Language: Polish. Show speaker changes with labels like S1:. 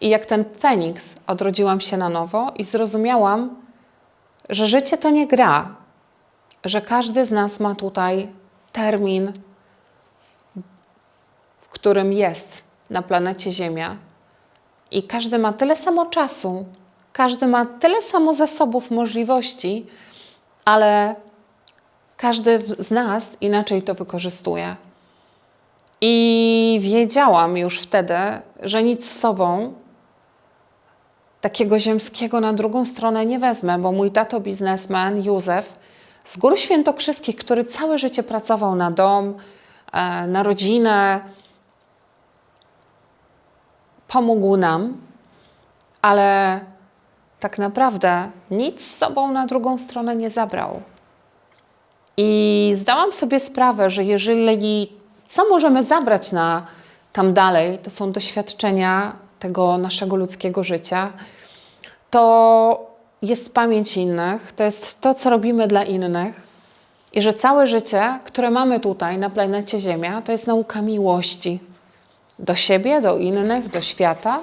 S1: I jak ten Feniks odrodziłam się na nowo i zrozumiałam, że życie to nie gra, że każdy z nas ma tutaj termin, w którym jest na planecie Ziemia. I każdy ma tyle samo czasu, każdy ma tyle samo zasobów, możliwości, ale każdy z nas inaczej to wykorzystuje. I wiedziałam już wtedy, że nic z sobą takiego ziemskiego na drugą stronę nie wezmę, bo mój tato biznesmen Józef z Gór Świętokrzyskich, który całe życie pracował na dom, e, na rodzinę, pomógł nam, ale tak naprawdę nic z sobą na drugą stronę nie zabrał. I zdałam sobie sprawę, że jeżeli co możemy zabrać na tam dalej, to są doświadczenia tego naszego ludzkiego życia, to jest pamięć innych, to jest to, co robimy dla innych. I że całe życie, które mamy tutaj na planecie Ziemia, to jest nauka miłości do siebie, do innych, do świata.